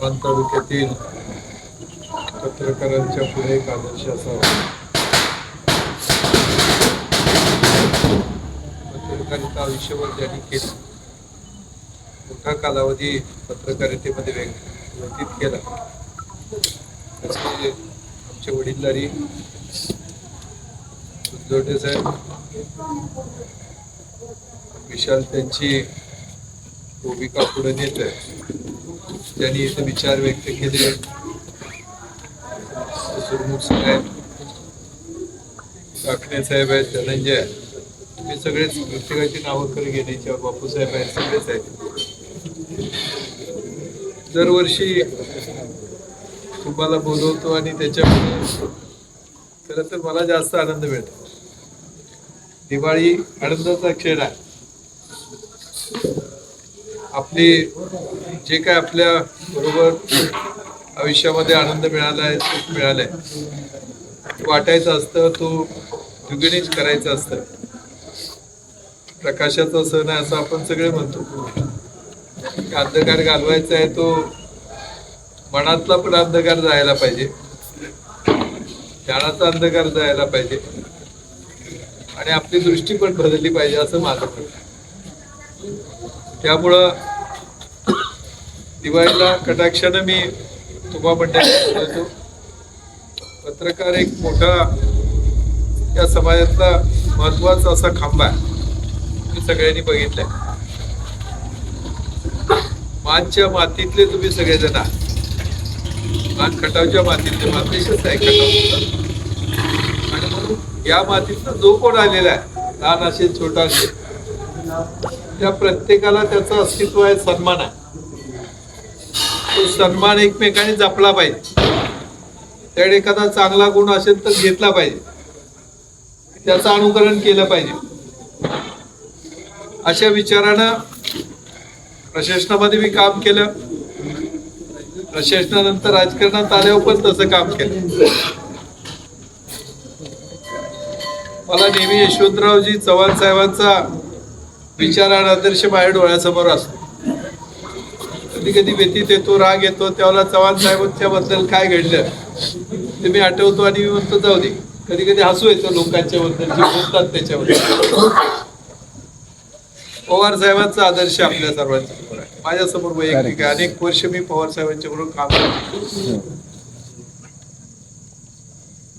पान तालुक्यातील पत्रकारांच्या पुढे एक आदर्श असावा. पत्रकारिता आयुष्यभर ज्यांनी केली. मोठा कालावधी पत्रकारितेमध्ये वेग व्यतीत केला. तसे आमचे वडीलधारी साहेब विशाल त्यांची भूमिका पुढे नेत आहे. त्यांनी इथे विचार व्यक्त केले. सुरमुख साहेब काकणे साहेब आहेत धनंजय हे सगळेच प्रत्येकाची नावं खरं घेण्याची बापू साहेब आहेत सगळेच आहेत. दरवर्षी तुम्हाला बोलवतो आणि त्याच्यामध्ये खरं तर मला जास्त आनंद मिळतो. दिवाळी आनंदाचा क्षण आहे. आपली जे काय आपल्या बरोबर आयुष्यामध्ये आनंद मिळाला आहे सुख मिळालंय वाटायचं असतं तो द्विगुणित करायचं असतं. प्रकाशाचा सण आहे असं आपण सगळे म्हणतो. अंधकार घालवायचा आहे तो मनातला पण अंधकार जायला पाहिजे. ज्ञानाचा अंधकार जायला पाहिजे. आणि आपली दृष्टी पण बदलली पाहिजे असं माझं म्हणणं त्यामुळं दिवाळीला कटाक्षानं मी तुम्हा मंडळी बोलतो. पत्रकार एक मोठा या समाजातला महत्त्वाचा असा खांबा आहे. तुम्ही सगळ्यांनी बघितलंय. मानच्या मातीतले तुम्ही सगळेजण आहात. मान खटावच्या मातीतले मातीशच आहे खटाव आणि म्हणून या मातीतनं जो कोण आलेला आहे लहान असेल छोटा असेल त्या प्रत्येकाला त्याचं अस्तित्व आहे सन्मान आहे. तो सन्मान एकमेकाने जपला पाहिजे. त्याकडे एखादा चांगला गुण असेल तर घेतला पाहिजे. त्याचं अनुकरण केलं पाहिजे. अशा विचारानं प्रशासनामध्ये मी काम केलं. प्रशासनानंतर राजकारणात आल्यावर पण तसं काम केलं. मला नेहमी यशवंतरावजी चव्हाण साहेबांचा विचार आणि आदर्श बाहेर डोळ्यासमोर असतो. कधी कधी व्यतीत येतो राग येतो त्यावेळेला चव्हाण साहेबांच्या बद्दल काय घडलं ते मी आठवतो आणि मी म्हणतो जाऊ दे. कधी कधी हसू येतो लोकांच्या बद्दल जे बोलतात त्याच्याबद्दल. पवार साहेबांचा आदर्श आपल्या सर्वांच्या समोर आहे माझ्यासमोर वैयक्तिक आहे. अनेक वर्ष मी पवार साहेबांच्या बरोबर काम करतो.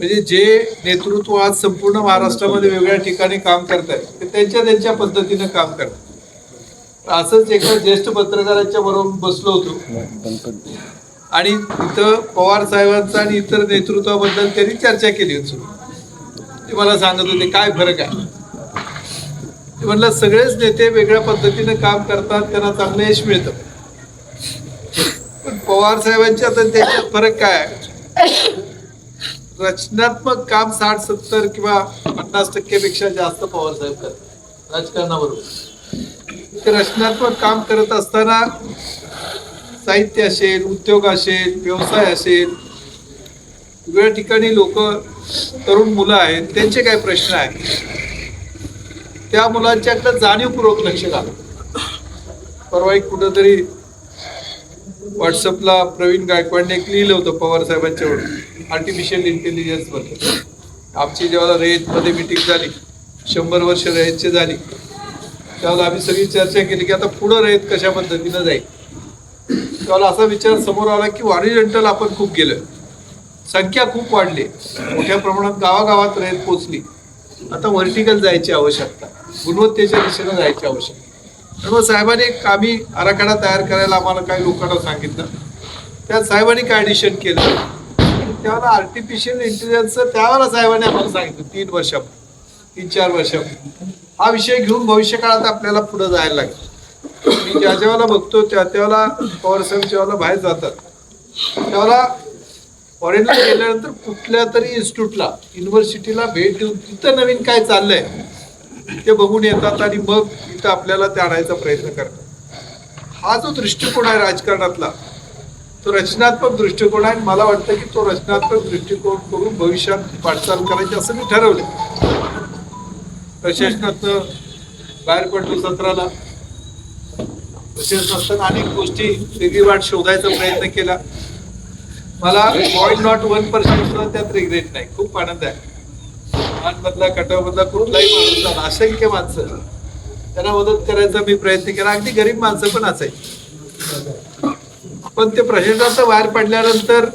म्हणजे जे नेतृत्व आज संपूर्ण महाराष्ट्रामध्ये वेगळ्या ठिकाणी काम करत आहे ते त्यांच्या त्यांच्या पद्धतीनं काम करतात. असंच एका ज्येष्ठ पत्रकारांच्या बरोबर बसलो होतो. आणि तिथं पवार साहेबांचा आणि इतर नेतृत्वाबद्दल त्यांनी चर्चा केली होती. ते मला सांगत होते काय फरक आहे? ते म्हटलं सगळेच नेते वेगळ्या पद्धतीनं काम करतात त्यांना चांगलं यश मिळतं. पण पवार साहेबांच्या आता त्याच्यात फरक काय आहे? रचनात्मक काम साठ सत्तर किंवा पन्नास टक्केपेक्षा जास्त पवार साहेब करतात. राजकारणाबरोबर. ते रचनात्मक काम करत असताना साहित्य असेल उद्योग असेल व्यवसाय असेल वेगळ्या ठिकाणी लोक तरुण मुलं आहेत त्यांचे काय प्रश्न आहेत? त्या मुलांच्याकडे जाणीवपूर्वक लक्ष घाला. परवा एक कुठंतरी व्हॉट्सअपला प्रवीण गायकवाडने एक लिहिलं होतं पवार साहेबांच्यावर आर्टिफिशियल इंटेलिजन्सबद्दल आमची जेव्हा रयतमध्ये मिटिंग झाली शंभर वर्ष रयतची झाली त्यावेळेला आम्ही सगळी चर्चा केली की आता पुढं रयत कशा पद्धतीनं जाईल. त्यावेळेला असा विचार समोर आला की हॉरिझॉन्टल आपण खूप गेलं संख्या खूप वाढली. मोठ्या प्रमाणात गावागावात रयत पोचली आता व्हर्टिकल जायची आवश्यकता गुणवत्तेच्या दिशेनं जायची आवश्यकता. त्यामुळे साहेबांनी एक आम्ही आराखडा तयार करायला आम्हाला काही लोकांना सांगितलं. त्यात साहेबांनी काय ॲडिशन केलं? त्यावेळेला आर्टिफिशियल इंटेलिजन्स त्यावेळेला साहेबांनी आम्हाला सांगितलं तीन वर्षापूर्वी तीन चार वर्षापूर्वी. हा विषय घेऊन भविष्य काळात आपल्याला पुढे जायला लागेल. मी ज्या जेव्हा बघतो त्या त्यावेळेला पवार साहेब जेव्हा बाहेर जातात. त्यावेळेला फॉरेनला गेल्यानंतर कुठल्या तरी इन्स्टिट्यूटला युनिव्हर्सिटीला भेट देऊन तिथं नवीन काय चाललंय ते बघून येतात आणि मग इथं आपल्याला ते आणायचा प्रयत्न करतात. हा जो दृष्टिकोन आहे राजकारणातला तो रचनात्मक दृष्टिकोन आहे. आणि मला वाटतं की तो रचनात्मक दृष्टिकोन करून भविष्यात वाटचाल करायची असं मी ठरवलं प्रशासनातनं बाहेर पडलो सत्राला. तसेच असताना अनेक गोष्टी वेगळी वाट शोधायचा प्रयत्न केला. मला पॉईंट नॉट वन पर्सेंट सुद्धा त्यात रिग्रेट नाही. खूप आनंद आहे. मधला कटावमधला कुठलाही माणूस झाला असंख्य माणसं. त्यांना मदत करायचा मी प्रयत्न केला. अगदी गरीब माणसं पण असायची. पण ते प्रशासनाचं बाहेर पडल्यानंतर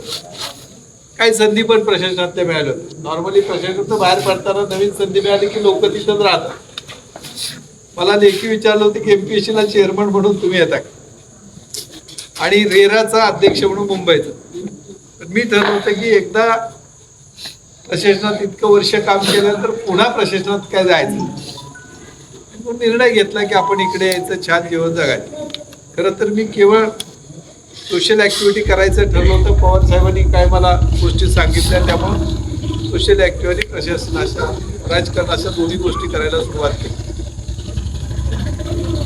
काही संधी पण प्रशासनातल्या मिळाल्या होत्या नॉर्मली प्रशासनातनं बाहेर पडताना नवीन संधी मिळाली की लोक तिथंच राहतात. मला लेखी विचारलं होतं की ए पी एस सीला चेअरमन म्हणून तुम्ही येता आणि रेराचा अध्यक्ष म्हणून मुंबईचा पण मी ठरवलं होतं की एकदा प्रशासनात इतकं वर्ष काम केल्यानंतर पुन्हा प्रशासनात काय जायचं? निर्णय घेतला की आपण इकडे यायचं छान जीवन जगायचं. खरं तर मी केवळ सोशल ऍक्टिव्हिटी करायचं ठरवलं होतं. पवार साहेबांनी काय मला गोष्टी सांगितल्या त्यामुळं सोशल ऍक्टिव्हिटी राजकारण अशा दोन्ही गोष्टी करायला सुरुवात केली.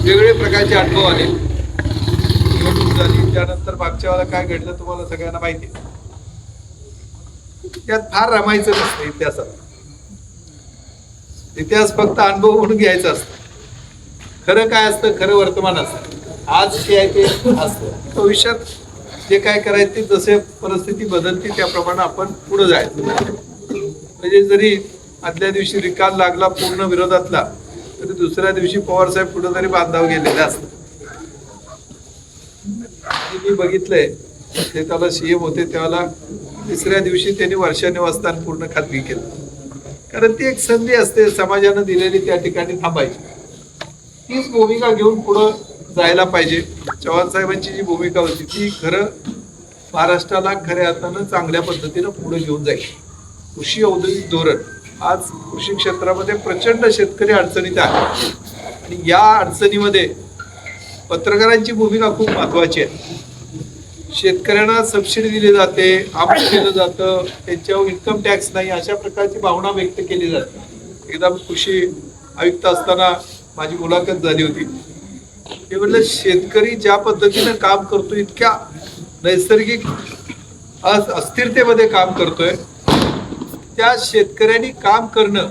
वेगवेगळे प्रकारचे अनुभव आले. निवडणूक झाली त्यानंतर मागच्या वेळेला काय घडलं तुम्हाला सगळ्यांना माहिती आहे. त्यात फार रमायचं नसतं इतिहासात. इतिहास फक्त अनुभव म्हणून घ्यायचा असतो. खरं काय असतं? खरं वर्तमान असतं. आज जे आहे ते असतं भविष्यात जे काय करायचं ते जसे परिस्थिती बदलते त्याप्रमाणे आपण पुढे जायचं. म्हणजे जरी आदल्या दिवशी रिकाल लागला पूर्ण विरोधातला तरी दुसऱ्या दिवशी पवार साहेब कुठं तरी बांधाव गेलेले असतात. मी बघितलंय ते त्याला सीएम होते त्याला तिसऱ्या दिवशी त्यांनी वर्षा निवासस्थान पूर्ण खात्री केलं. कारण ती एक संधी असते समाजानं दिलेली त्या ठिकाणी थांबायची. तीच भूमिका घेऊन पुढं जायला पाहिजे. चव्हाण साहेबांची जी भूमिका होती ती खरं महाराष्ट्राला खऱ्या अर्थानं चांगल्या पद्धतीनं पुढे घेऊन जाईल. कृषी औद्योगिक धोरण आज कृषी क्षेत्रामध्ये प्रचंड शेतकरी अडचणीत आहे. आणि या अडचणीमध्ये पत्रकारांची भूमिका खूप महत्वाची आहे. शेतकऱ्यांना सबसिडी दिली जाते आमचं केलं जातं त्यांच्यावर इन्कम टॅक्स नाही अशा प्रकारची भावना व्यक्त केली जाते. एकदा कृषी आयुक्त असताना माझी मुलाखत झाली होती. म्हटलं शेतकरी ज्या पद्धतीनं काम करतो इतक्या नैसर्गिक अस्थिरतेमध्ये काम करतोय त्या शेतकऱ्यांनी काम करणं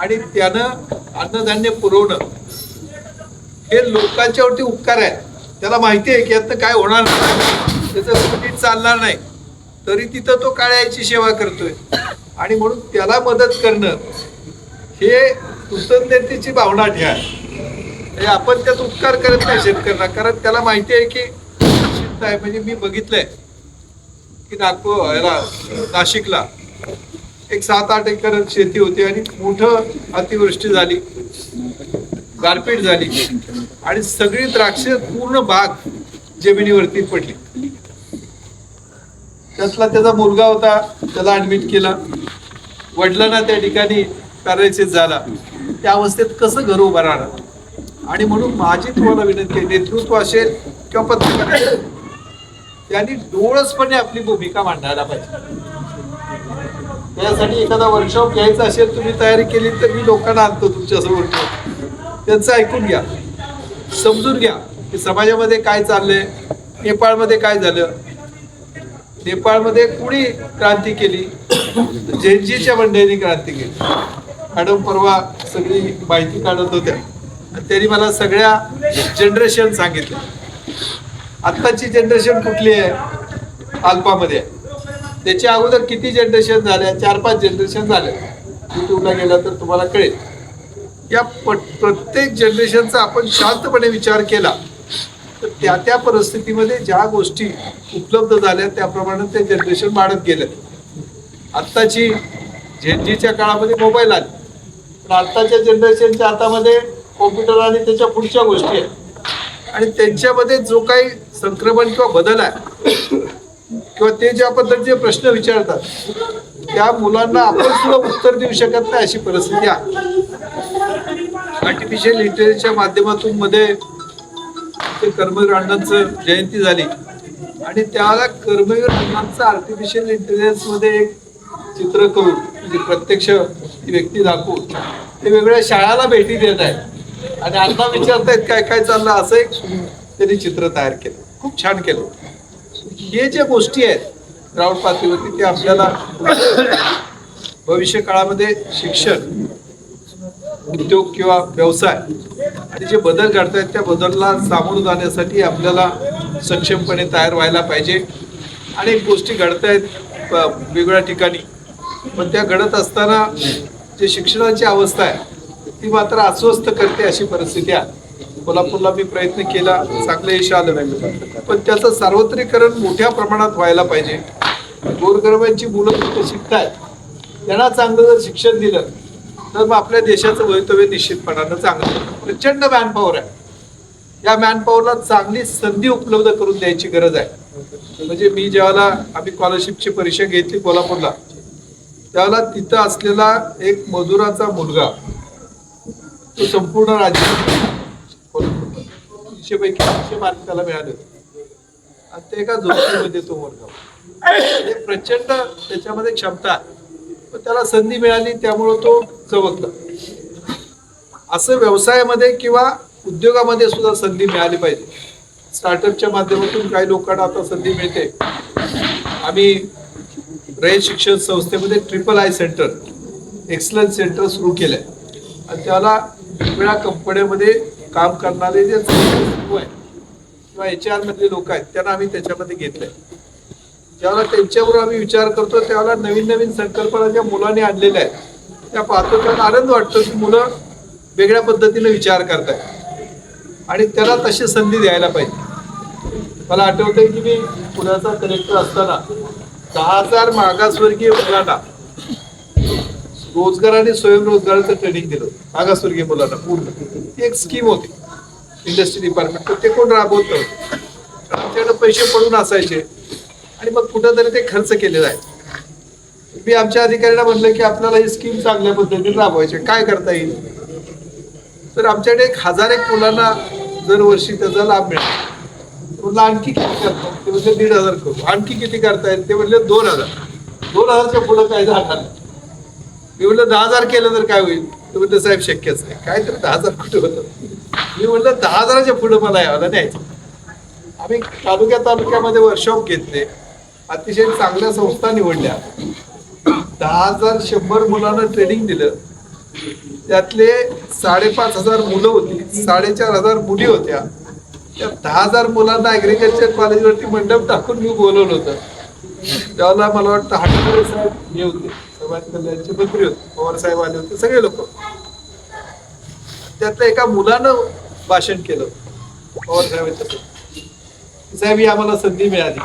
आणि त्यानं अन्नधान्य पुरवणं हे लोकांच्यावरती उपकार आहेत. त्याला माहिती आहे की यातनं काय होणार नाही. त्याचं नीट चालणार नाही. तरी तिथं तो काळ्याची सेवा करतोय. आणि म्हणून त्याला मदत करणं हे कृतज्ञतेची भावना ठेवा. म्हणजे आपण त्यात उपकार करत नाही शेतकऱ्यांना. कारण त्याला माहिती आहे की निश्चित आहे म्हणजे मी बघितलंय की नागपूर याला नाशिकला एक सात आठ एकर शेती होती आणि मोठं अतिवृष्टी झाली गारपीट झाली. आणि सगळी द्राक्ष पूर्ण बाग जमिनीवरती पडली. त्यातला त्याचा मुलगा होता त्याला ऍडमिट केला. वडिलांना त्या ठिकाणी पॅरालिसिस झाला. त्या अवस्थेत कसं घर उभं राहणार? आणि म्हणून माझी तुम्हाला विनंती आहे नेतृत्व असेल किंवा पत्रकार असेल, त्यांनी डोळसपणे आपली भूमिका मांडायला पाहिजे. त्यासाठी एखादा वर्कशॉप घ्यायचा असेल तुम्ही तयारी केली तर मी लोकांना आणतो तुमच्यासमोर. त्यांचं ऐकून घ्या. समजून घ्या की समाजामध्ये काय चाललंय नेपाळमध्ये काय झालं. नेपाळमध्ये कुणी क्रांती केली? जेनजीच्या मंडळींनी क्रांती केली. मॅडम परवा सगळी माहिती काढत होत्या. त्यांनी मला सगळ्या जनरेशन सांगितलं आत्ताची जनरेशन कुठली आहे? अल्पामध्ये आहे त्याच्या अगोदर किती जनरेशन झाल्या? चार पाच जनरेशन झाल्या युट्यूबला गेला तर तुम्हाला कळेल. या प्रत्येक जनरेशनचा आपण शांतपणे विचार केला तर त्या त्या परिस्थितीमध्ये ज्या गोष्टी उपलब्ध झाल्या त्याप्रमाणे ते जनरेशन वाढत गेलं आत्ताची झेंजीच्या काळामध्ये मोबाईल आले. पण आत्ताच्या जनरेशनच्या हातामध्ये कॉम्प्युटर आणि त्याच्या पुढच्या गोष्टी आहेत. आणि त्यांच्यामध्ये जो काही संक्रमण किंवा बदल आहे किंवा ते ज्या पद्धतीचे प्रश्न विचारतात त्या मुलांना आपण सुद्धा उत्तर देऊ शकत नाही अशी परिस्थिती आहे. आर्टिफिशियल इंटेलिजन्सच्या माध्यमातून मध्ये ते कर्मवीर जयंती झाली. आणि त्याला कर्मवीर अण्णांचं आर्टिफिशियल इंटेलिजन्समध्ये एक चित्र करून म्हणजे प्रत्यक्ष ती व्यक्ती दाखवून ते वेगवेगळ्या शाळाला भेटी देत आहेत. आणि अण्णा विचारतायत काय काय चाललं? असं एक त्यांनी चित्र तयार केलं. खूप छान केलं. हे जे गोष्टी आहेत ग्राउंड पातळीवरती ते आपल्याला भविष्य काळामध्ये शिक्षण उद्योग किंवा व्यवसाय आणि जे बदल घडतायत त्या बदलला सामोरं जाण्यासाठी आपल्याला सक्षमपणे तयार व्हायला पाहिजे. अनेक गोष्टी घडतायत वेगवेगळ्या ठिकाणी. पण त्या घडत असताना जे शिक्षणाची अवस्था आहे ती मात्र अस्वस्थ करते अशी परिस्थिती आहे. कोल्हापूरला मी प्रयत्न केला चांगलं यश आलं नाही पण त्याचं सार्वत्रिकरण मोठ्या प्रमाणात व्हायला पाहिजे. गोरगरबांची मुलं कुठे शिकतायत. त्यांना चांगलं जर शिक्षण दिलं तर मग आपल्या देशाचं भवितव्य निश्चितपणानं चांगलं प्रचंड मॅनपॉवर आहे. या मॅनपॉवरला चांगली संधी उपलब्ध करून द्यायची गरज आहे. म्हणजे मी ज्यावेळेला आम्ही स्कॉलरशिपची परीक्षा घेतली कोल्हापूरला त्यावेळेला तिथं असलेला एक मजुराचा मुलगा तो संपूर्ण राज्य कोल्हापूरला तीनशे पैकी तीनशे मार्क त्याला मिळाले होते. आणि ते एका जोशीमध्ये तो मुलगा म्हणजे प्रचंड त्याच्यामध्ये क्षमता. पण त्याला संधी मिळाली त्यामुळं तो चवकला. असं व्यवसायामध्ये किंवा उद्योगामध्ये सुद्धा संधी मिळाली पाहिजे. स्टार्टअपच्या माध्यमातून काही लोकांना आता संधी मिळते. आम्ही रयत शिक्षण संस्थेमध्ये triple I centre excellence centre सुरू केलंय. आणि त्याला वेगवेगळ्या कंपन्यामध्ये काम करणारे जे आहे किंवा एच आर मधले लोक आहेत त्यांना आम्ही त्याच्यामध्ये घेतलंय. ज्यावेळेला त्यांच्यावर आम्ही विचार करतो त्यावेळेला नवीन नवीन संकल्पना ज्या मुलांनी आणलेल्या आहेत त्या पाहतो त्यांना आनंद वाटतो की मुलं वेगळ्या पद्धतीने विचार करतायत. आणि त्याला तशी संधी द्यायला पाहिजे. मला आठवतंय की मी पुण्याचा कलेक्टर असताना दहा हजार मागासवर्गीय मुलांना रोजगार आणि स्वयंरोजगाराचं ट्रेनिंग दिलं. मागासवर्गीय मुलांना पूर्ण. ती एक स्कीम होती. इंडस्ट्री डिपार्टमेंट ते कोण राबवत नव्हतं. आमच्याकडे पैसे पडून असायचे. आणि मग कुठंतरी ते खर्च केलेला आहे. मी आमच्या अधिकाऱ्यांना म्हणलं की आपल्याला ही स्कीम चांगल्या पद्धतीने राबवायची काय करता येईल? तर आमच्याकडे एक हजार एक मुलांना दरवर्षी त्याचा लाभ मिळाला. म्हणलं आणखी किती करतात ते म्हणजे दीड हजार करू. आणखी किती करता येईल? ते म्हणले दोन हजार. दोन हजारच्या पुढं काय जाणार नाही. मी म्हणलं दहा हजार केलं तर काय होईल? तर म्हटलं साहेब शक्यच नाही. काय तर दहा हजार कुठे होतं? मी म्हणलं दहा हजाराच्या पुढं मला यावं न्यायचं आम्ही तालुक्या तालुक्यामध्ये वर्कशॉप घेतले. अतिशय चांगल्या संस्था निवडल्या. दहा हजार शंभर मुलांना ट्रेनिंग दिलं. त्यातले साडेपाच हजार मुलं होती साडेचार हजार मुली होत्या. त्या दहा हजार मुलांना ॲग्रिकल्चर कॉलेजवरती मंडप टाकून मी बोलवलं होतं. त्यावेळेला मला वाटतं हाटकरे साहेब हे होते. समाज मंत्री होते पवार साहेब आले होते सगळे लोक. त्यातल्या एका मुलानं भाषण केलं पवार साहेबांचं साहेब ही आम्हाला संधी मिळाली.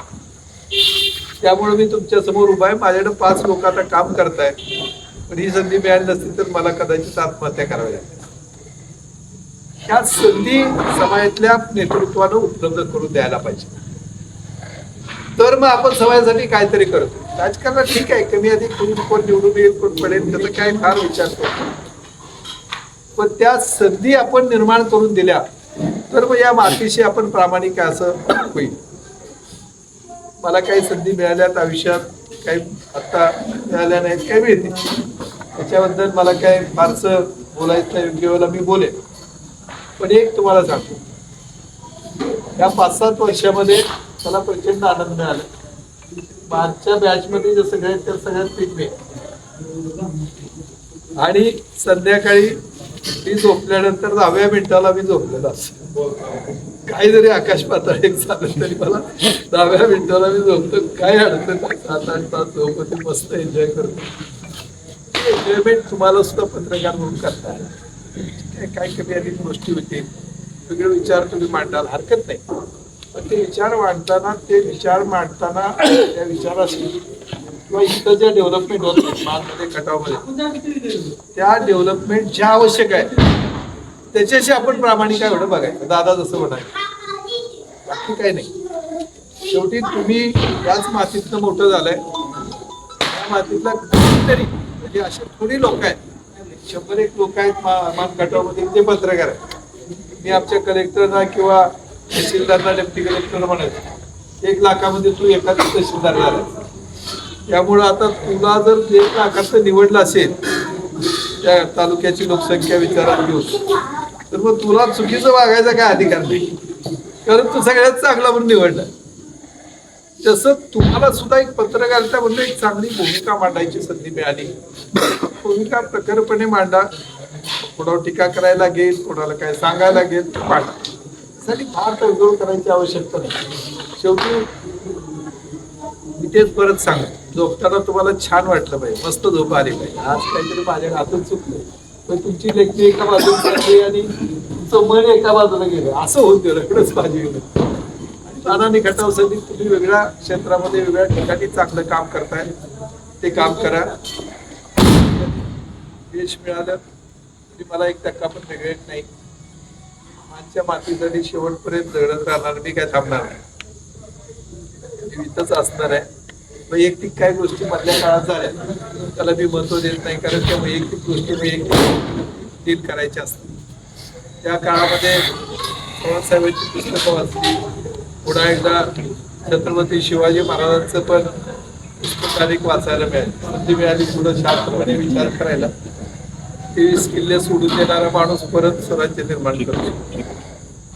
त्यामुळे मी तुमच्यासमोर उभा आहे. माझ्याकडे पाच लोक आता काम करताय पण ही संधी मिळाली नसती तर मला कदाचित आत्महत्या करावी लागेल. ह्या संधी समाजातल्या नेतृत्वानं उपलब्ध करून द्यायला पाहिजे. तर मग आपण समाजासाठी काहीतरी करतो. राजकारणात ठीक आहे कमी अधिक कोणी कोण निवडून येईल कोण पडेल त्याचा काय फार विचार करतो पण त्या संधी आपण निर्माण करून दिल्या तर मग या मातीशी आपण प्रामाणिक आहे असं होईल. मला काही संधी मिळाल्यात आयुष्यात काही आत्ता मिळाल्या नाहीत काही मिळतील. त्याच्याबद्दल मला काय फारसं बोलायचं योग्य वेळेला मी बोले पण एक तुम्हाला सांगतो. या पाच सात वर्षामध्ये मला प्रचंड आनंद मिळाला. मागच्या बॅचमध्ये जे सगळे आहेत, त्या सगळ्यात पीक आणि संध्याकाळी मी झोपल्यानंतर दहाव्या मिनिटाला मी झोपलेला असतो. काही जरी आकाश पातळ एक झालं तरी मला दहाव्या मिनिटाला मी झोपतो. काय अडचण नाही. सात आठ तास झोपते मस्त एन्जॉय करतो. एन्जॉयमेंट तुम्हाला सुद्धा पत्रकार म्हणून करता काय काय कमी अधिक गोष्टी होतील? वेगळे विचार तुम्ही मांडाल. हरकत नाही. पण ते विचार मांडताना ते विचार मांडताना त्या विचाराशी किंवा इथं ज्या डेव्हलपमेंट होत मालमध्ये खटावमध्ये त्या डेव्हलपमेंट ज्या आवश्यक आहे त्याच्याशी आपण प्रामाणिक आहे एवढं बघायचं. दादा जसं म्हणाय बाकी काही नाही. शेवटी तुम्ही याच मातीतनं मोठं झालंय. त्या मातीतला कितीतरी म्हणजे असे थोडी लोक आहेत. शंभर एक लोक आहेत मा- मान कटावमध्ये ते पत्रकार आहेत. मी आमच्या कलेक्टरना किंवा तहसीलदारला डेप्टी कलेक्टर म्हणायचं एक लाखामध्ये तू एखादा तहसीलदार झाला. त्यामुळं आता तुला जर एक लाखाचं निवडलं असेल त्या तालुक्याची लोकसंख्या विचारात घेऊन तर मग तुला चुकीचं वागायचा काय अधिकार नाही. कारण तू सगळ्यात चांगला म्हणून निवडला. तसं तुम्हाला सुद्धा एक पत्रकारिता म्हणून एक चांगली भूमिका मांडायची संधी मिळाली. भूमिका प्रखरपणे मांडा. कोणावर टीका करायला लागेल कोणाला काय सांगायला लागेल मांडा साठी फार तडजोड करायची आवश्यकता नाही. शेवटी मी तेच परत सांग झोपताना तुम्हाला छान वाटलं पाहिजे. मस्त झोप आली पाहिजे. आज काहीतरी माझ्या हातून चुकलं. पण तुमची लेखणी एका बाजूला चालली आणि तुमचं मन एका बाजूला गेलं. असं होऊन गेलं. एवढंच माझी गेलं आणि नानाने खटावसाठी तुम्ही वेगळ्या क्षेत्रामध्ये वेगळ्या ठिकाणी चांगलं काम करताय. ते काम करा. यश मिळालं. तरी मला एक टक्का पण वेगळे नाही. मानच्या मातीसाठी शेवटपर्यंत लढत राहणार मी काय थांबणार नाही. इथंच असणार आहे. वैयक्तिक काही गोष्टी मधल्या काळात झाल्या. त्याला मी महत्त्व देत नाही कारण त्या वैयक्तिक गोष्टी वैयक्तिक डील करायच्या असतात त्या काळामध्ये पवारसाहेबांची पुस्तकं वाचली. पुन्हा एकदा छत्रपती शिवाजी महाराजांचं पण पुस्तक अनेक वाचायला मिळाली. संधी मिळाली पुढं शांतपणे विचार करायला. तेवीस किल्ले सोडून देणारा माणूस परत स्वराज्य निर्माण करतो.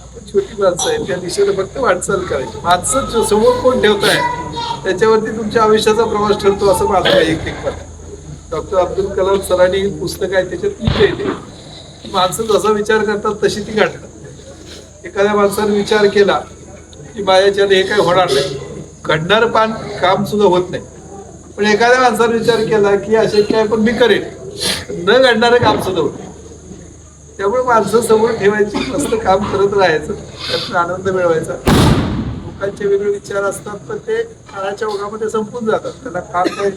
आपण छोटी माणसं आहेत त्या दिशेने फक्त वाटचाल करायची. माणसं समोर कोण ठेवताय त्याच्यावरती तुमच्या आयुष्याचा प्रवास ठरतो असं माझं वैयक्तिक मत डॉक्टर अब्दुल कलाम सरांनी पुस्तक आहे त्याच्यात ती. ते माणसं जसा विचार करतात तशी ती गाठतात. एखाद्या माणसाने विचार केला की माझ्याच्याने हे काय होणार नाही. घडणारं पान काम सुद्धा होत नाही. पण एखाद्या माणसाने विचार केला की असे काय पण मी करेन. न घडणारं काम सुद्धा होतं त्यामुळे माणसं समोर ठेवायची मस्त काम करत राहायचं त्यातून आनंद मिळवायचा. लोकांचे वेगळे विचार असतात पण ते काळाच्या ओघामध्ये संपून जातात. त्याला काम काय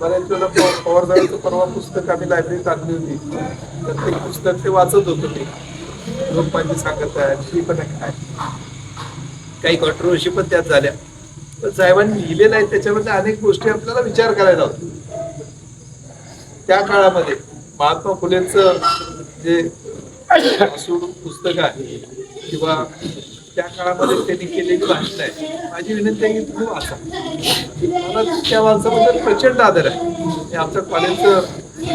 बऱ्याच वेळेला पवार पवारसाहेबांचं परवा पुस्तक आम्ही लायब्ररीत आणली होती. तर ते पुस्तक ते वाचत होतो ते. लोकमान्य सांगत आहे ती पण काय काही कॉन्ट्रोवर्सी पण त्यात झाल्या. पण साहेबांनी लिहिलेलं आहे त्याच्यामध्ये अनेक गोष्टी आपल्याला विचार करायला होतो त्या काळामध्ये महात्मा फुलेंचं जे असूड पुस्तक आहे किंवा त्या काळामध्ये त्यांनी केलेली भाषण आहे माझी विनंती आहे की तुम्ही वाचा. मला त्या माणसाबद्दल प्रचंड आदर आहे. हे आमच्या कॉलेजचं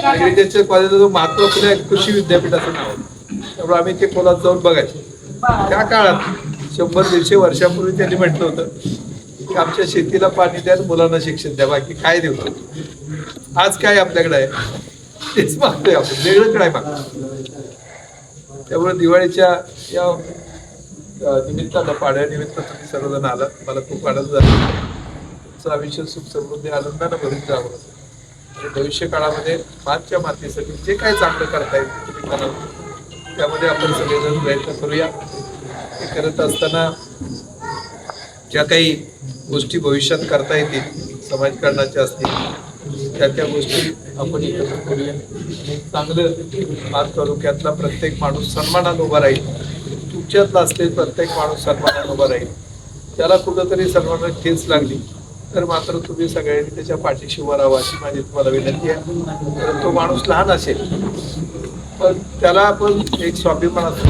ॲग्रिकल्चर कॉलेजचं जो महात्मा फुले कृषी विद्यापीठाचं नाव आहे. त्यामुळे आम्ही ते खोलात जाऊन बघायचो. त्या काळात शंभर दीडशे वर्षापूर्वी त्यांनी म्हटलं होतं की आमच्या शेतीला पाणी द्या मुलांना शिक्षण द्या बाकी काय देऊ? आज काय आपल्याकडे आहे? तेच मागतोय आपण. वेगळं काय मागतो त्यामुळे दिवाळीच्या या निमित्तानं पाड्यानिमित्त तुम्ही सर्वजण आलात. मला खूप आनंद झाला. तुमचं आयुष्य सुख समृद्धी आनंदानं भरून जावं. आणि भविष्य काळामध्ये मातच्या मातीसाठी जे काय चांगलं करता येईल ते तुम्ही करा त्यामध्ये आपण सगळेजण प्रयत्न करूया. हे करत असताना ज्या काही गोष्टी भविष्यात करता येतील समाजकारणाच्या असतील त्या त्या गोष्टी आपण एकत्र करूया. चांगलं आज तालुक्यातला प्रत्येक माणूस सन्मानानं उभा राहील. तुमच्यातला असलेला प्रत्येक माणूस सन्मानानं उभा राहील. त्याला कुठंतरी सन्मानात ठेच लागली. तर मात्र तुम्ही सगळ्यांनी त्याच्या पाठीशी वरावा अशी माझी तुम्हाला विनंती आहे. तर तो माणूस लहान असेल पण त्याला आपण एक स्वाभिमान असतो.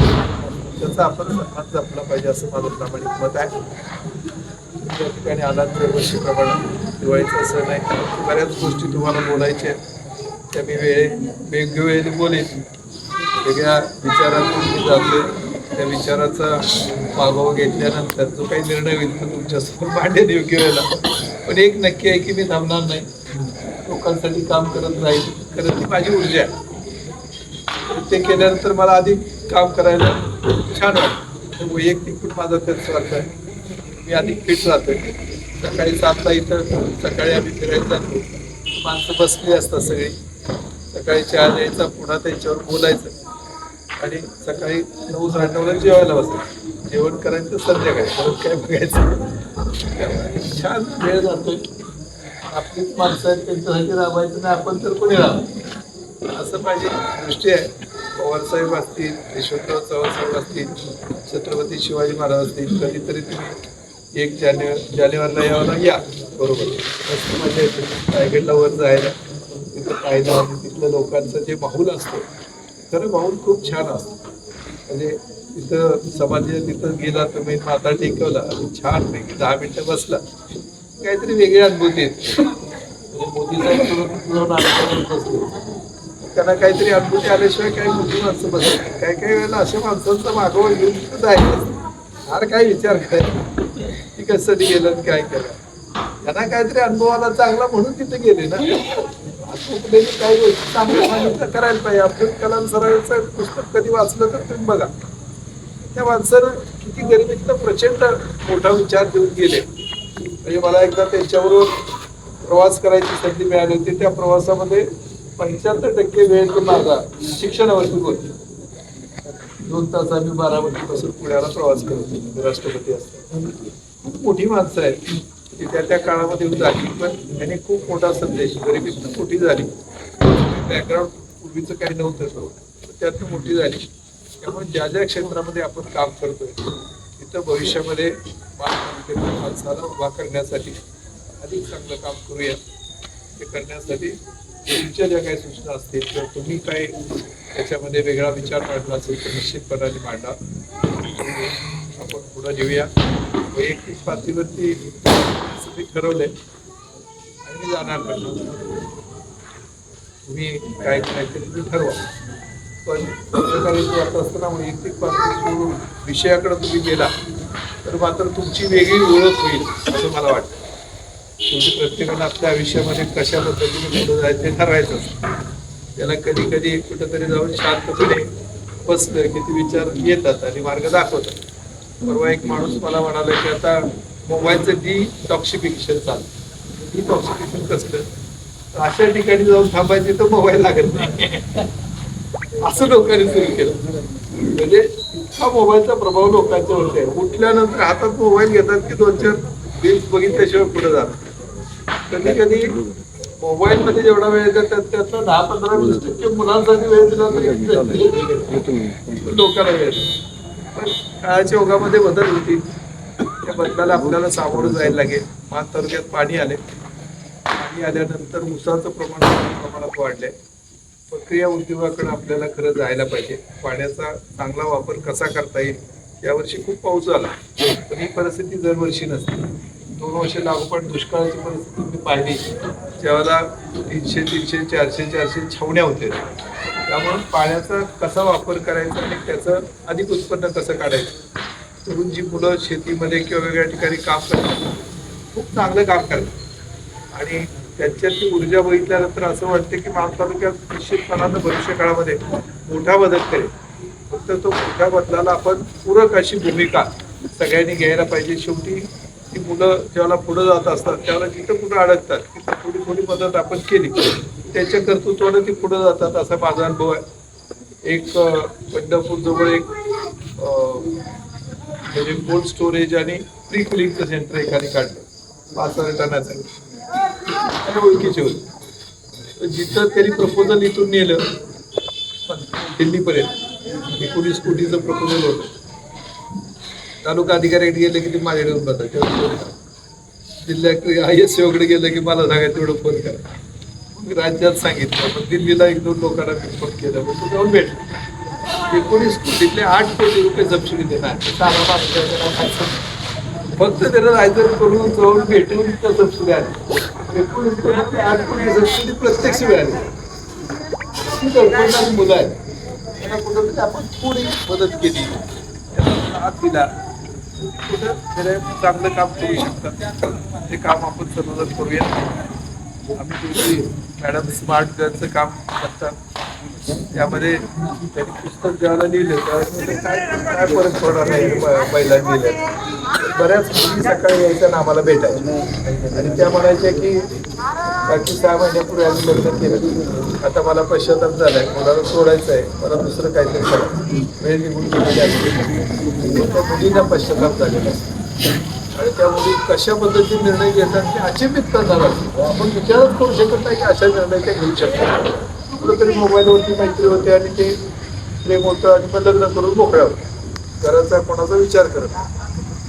त्याचा आपण सन्मान जपला पाहिजे असं माझं प्रामाणिक मत आहे. त्या ठिकाणी आलात दरवर्षीप्रमाणे दिवाळीचा सण आहे बऱ्याच गोष्टी तुम्हाला बोलायच्या आहेत. त्या मी वेळे वेगवेगळे बोलेन. वेगळ्या विचारातून मी जातोय. त्या विचाराचा मागोवा घेतल्यानंतर जो काही निर्णय होईल तो तुमच्यासमोर मांडेल योग्य वेळेला पण एक नक्की आहे की मी थांबणार नाही. लोकांसाठी काम करत राहील कारण ती माझी ऊर्जा आहे. ते केल्यानंतर मला अधिक काम करायला छान वाटतं. वैयक्तिक पण माझा त्याच स्वार्थ आहे. मी अधिक फिट राहतोय. सकाळी सातला इथं सकाळी आम्ही फिरायला जातो. माणसं बसली असतात सगळी. सकाळी चहा द्यायचा पुन्हा त्यांच्यावर बोलायचं. आणि सकाळी नऊ साडेनऊला जेवायला बसायचं. जेवण करायचं संध्याकाळी. परत काय बघायचं? त्यामुळे छान वेळ जातोय. आपलीच माणसं आहेत त्यांच्यासाठी राबायचं नाही. आपण तर कोणी राहतो असं माझी दृष्टी आहे. पवारसाहेब असतील यशवंतराव चव्हाणसाहेब असतील छत्रपती शिवाजी महाराज असतील कधीतरी तुम्ही एक जाने जानेवारीला यावं या. बरोबर. मस्त मजा येते रायगडला वर जायला तिथं पाहिलं आणि तिथल्या लोकांचं जे माहूल असतं खरं माहूल खूप छान असतं. म्हणजे तिथं समाज तिथं गेला तुम्ही माता टेकवला आणि छान पैकी दहा मिनटं बसला. काहीतरी वेगळी अनुभूती येते. म्हणजे त्यांना काहीतरी अनुभूती आल्याशिवाय काही मोठी माणसं बसत काही काही वेळेला अशा माणसांचा मागोवा घेऊन तिथं जायचं फार काय विचार करायचा. कशासाठी गेलं काय केलं? त्यांना काहीतरी अनुभवाला चांगला म्हणून तिथे गेले ना. चुकलेली काही गोष्टी चांगल्या सांगितलं करायला पाहिजे. अब्दुल कलाम सरांचं पुस्तक कधी वाचलं तर तुम्ही बघा. त्या माणसानं किती गरिबीतनं प्रचंड मोठा विचार देऊन गेले. म्हणजे मला एकदा त्यांच्याबरोबर प्रवास करायची संधी मिळाली होती. त्या प्रवासामध्ये पंच्याहत्तर टक्के वेळ तो माझा शिक्षणावरती होती. दोन तास आम्ही बारामतीपासून पुण्याला प्रवास करत होतो. राष्ट्रपती असतात खूप मोठी माणसं आहेत. ती त्या त्या काळामध्ये येऊन झाली पण त्याने खूप मोठा संदेश गरिबीतनं मोठी झाली. बॅकग्राऊंड पूर्वीचं काही नव्हतं त्यातून मोठी झाली. त्यामुळे ज्या ज्या क्षेत्रामध्ये आपण काम करतोय तिथं भविष्यामध्ये माणसाला उभा करण्यासाठी अधिक चांगलं काम करूया. ते करण्यासाठी तुमच्या ज्या काही सूचना असतील किंवा तुम्ही काय त्याच्यामध्ये वेगळा विचार मांडला असेल तर निश्चितपणाने मांडा. आपण पुढं घेऊया वैयक्तिक पातळीवरती मी ठरवलंय आणि मी जाणार पण तुम्ही काय करायचं तुम्ही ठरवा. पण पत्रकारिता वाटत असताना वैयक्तिक पातळी सोडून विषयाकडे तुम्ही गेला तर मात्र तुमची वेगळी ओळख होईल असं मला वाटतं. शेवटी प्रत्येकानं आपल्या आयुष्यामध्ये कशा पद्धतीने पुढे जायचं ते ठरवायचं असतं. त्याला कधी कधी कुठंतरी जाऊन शांतपणे बसलं की ते विचार येतात आणि मार्ग दाखवतात. परवा एक माणूस मला म्हणाला की आता मोबाईलचं डिटॉक्सिफिकेशन चालतं डिटॉक्सिफिकेशन कसलं तर अशा ठिकाणी जाऊन थांबायचे तर मोबाईल लागत नाही असं लोकांनी सुरू केलं म्हणजे इतका मोबाईलचा प्रभाव लोकांच्यावरती आहे उठल्यानंतर हातात मोबाईल घेतात की दोन चार रील्स बघितल्याशिवाय पुढे जातात कधी कधी मोबाईल मध्ये जेवढा वेळ येतात त्यातला दहा पंधरा वीस टक्के मुलांसाठी वेळ दिला तरी लोकांना वेळ पण काळाच्या ओघामध्ये बदल होतील. त्या बदलाला आपल्याला सामोरं जायला लागेल. मान तालुक्यात पाणी आले. पाणी आल्यानंतर उसाचं प्रमाण प्रमाणात वाढलंय. प्रक्रिया उद्योगाकडे आपल्याला खरं जायला पाहिजे. पाण्याचा चांगला वापर कसा करता येईल यावर्षी खूप पाऊस झाला. पण ही परिस्थिती दरवर्षी नसते. दोन वर्ष लागोपाठ दुष्काळाची परिस्थिती मी पाहिली. त्यावेळेला तीनशे तीनशे चारशे चारशे छावण्या होते त्यामुळे पाण्याचा कसा वापर करायचा आणि त्याचं अधिक उत्पन्न कसं काढायचं? तरुण जी मुलं शेतीमध्ये किंवा वेगळ्या ठिकाणी काम करतात खूप चांगलं काम करतात. आणि त्यांच्यातली ऊर्जा बघितल्यानंतर असं वाटतं की मान तालुक्यात निश्चितपणानं भविष्य काळामध्ये मोठा बदल करेल. फक्त तो मोठ्या बदलाला आपण पूरक अशी भूमिका सगळ्यांनी घ्यायला पाहिजे. शेवटी ती मुलं ज्याला पुढे जात असतात त्यावेळेला जिथं कुठं अडकतात तिथं थोडी थोडी मदत आपण केली. त्याच्या कर्तृत्वानं ती पुढे जातात असा माझा अनुभव आहे. एक अं, पंढरपूर जवळ एक म्हणजे कोल्ड स्टोरेज आणि प्री कुलिंगचं सेंटर एकाने काढलं. पाच हजार टनाचं. आणि ओळखीचे होते. जिथं त्यांनी प्रपोजल इथून नेलं पण दिल्लीपर्यंत. एकोणीस कोटीचं प्रपोजल होतं. तालुका अधिकाऱ्याकडे गेले की ते माझ्याकडे येऊन बघतात जिल्हा आय एस ओकडे गेलं की मला सांगा तेवढं फोन करा. मग राज्यात सांगितलं मग दिल्लीला एक दोन लोकांना मी फोन केलं मग तो जाऊन भेटला. एकोणीस कोटीतले आठ कोटी रुपये सबसिडी देणार. फक्त त्याला रायदर करून जाऊन भेटून त्या सबसिडी आली एकोणीस कोटीतले आठ कोटी सबसिडी प्रत्यक्ष मिळाली. मुलं आहेत. त्यांना कुठं आपण थोडी मदत केली. हात दिला. चांगलं काम करू शकतात. ते काम आपण सर्वजण करूया. आम्ही तुमची मॅडम स्मार्ट गर्लचं काम करतात. त्यामध्ये त्यांनी पुस्तक ज्यावेळेला लिहिलं त्यावेळेला काय काय फरक पडणार नाही ब- महिलांनी लिहिलं. बऱ्याच मुली सकाळी यायच्या ना आम्हाला भेटायच्या. आणि त्या म्हणायच्या की बाकी सहा महिन्यापूर्वी आम्ही लग्न केलं. आता मला पश्चाताप झालाय. मुलाला सोडायचं आहे मला दुसरं काहीतरी करा वेळ निघून गेलेली असते त्या मुलींना पश्चाताप झालेला असतो आणि त्या मुली कशा पद्धतीने निर्णय घेतात ते अचंबित झाला हो, आपण विचारच करू शकत नाही की अशा निर्णय त्या घेऊ शकतात. कुठंतरी मोबाईलवरती मैत्री होते आणि ते प्रेम होतं आणि मग लग्न करून मोकळ्या होत्या घराचा कोणाचा विचार करत नाही.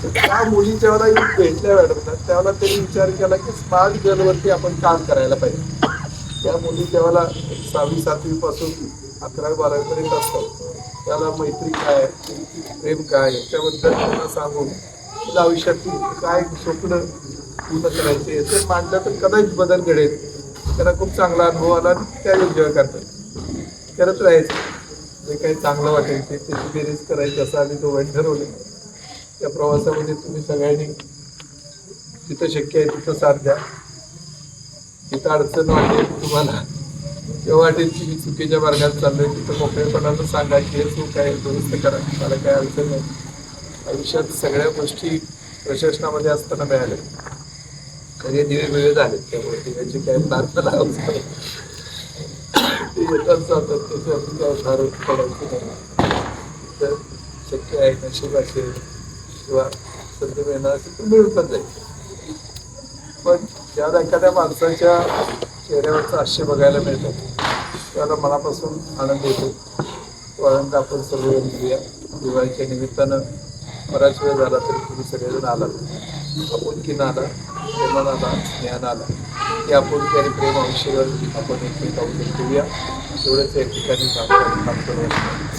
त्या मुली जेव्हा भेटल्या मॅडमला त्यावेळेला त्यांनी विचार केला की स्मार्ट गर्लवरती आपण काम करायला पाहिजे. त्या मुली जेव्हा सहावी सातवी पासून अकरावी बारावी पर्यंत असतात त्याला मैत्री काय प्रेम काय याच्याबद्दल त्यांना सांगून तुला आयुष्यातील काय स्वप्न पूर्ण करायचे ते मांडलं तर कदाचित बदल घडेल. त्यांना खूप चांगला अनुभव आला आणि त्या एन्जॉय करतात. करत राहायचं. जे काही चांगलं वाटेल ते त्याची बेरीज करायची असं आम्ही दोघांनी ठरवलं त्या प्रवासामध्ये तुम्ही सगळ्यांनी जिथं शक्य आहे तिथं साथ द्या. जिथं अडचण वाटेल तुम्हाला तेव्हा वाटेल की मी चुकीच्या मार्गात चाललोय. तिथं मोकळेपणानं सांगा की हे चूक आहे दुरुस्त करा. मला काय अडचण नाही. आयुष्यात सगळ्या गोष्टी प्रशासनामध्ये असताना मिळाल्या खरे दिवे वेगळे झाले त्यामुळे दिव्याची काय प्रार्थना लावत ते येतात जातात त्याच्यावर काय फार पडायचं नाही. तर शक्य आहे नशीब असेल. किंवा संधी मिळणार असेल तर मिळून पण जाईल. पण ज्याला एखाद्या माणसाच्या चेहऱ्यावरचं आश्चर्य बघायला मिळतं त्याला मनापासून आनंद येतो. तो आनंद आपण सर्वजण घेऊया. दिवाळीच्या निमित्तानं बराच वेळ झाला तरी तुम्ही सगळेजण आला आपुलकीनं आला प्रेमान आला ज्ञान आला की आपुलकी आणि प्रेम आयुष्यावर आपण एकमेकांवर ठेवूया एवढंच या ठिकाणी काम करू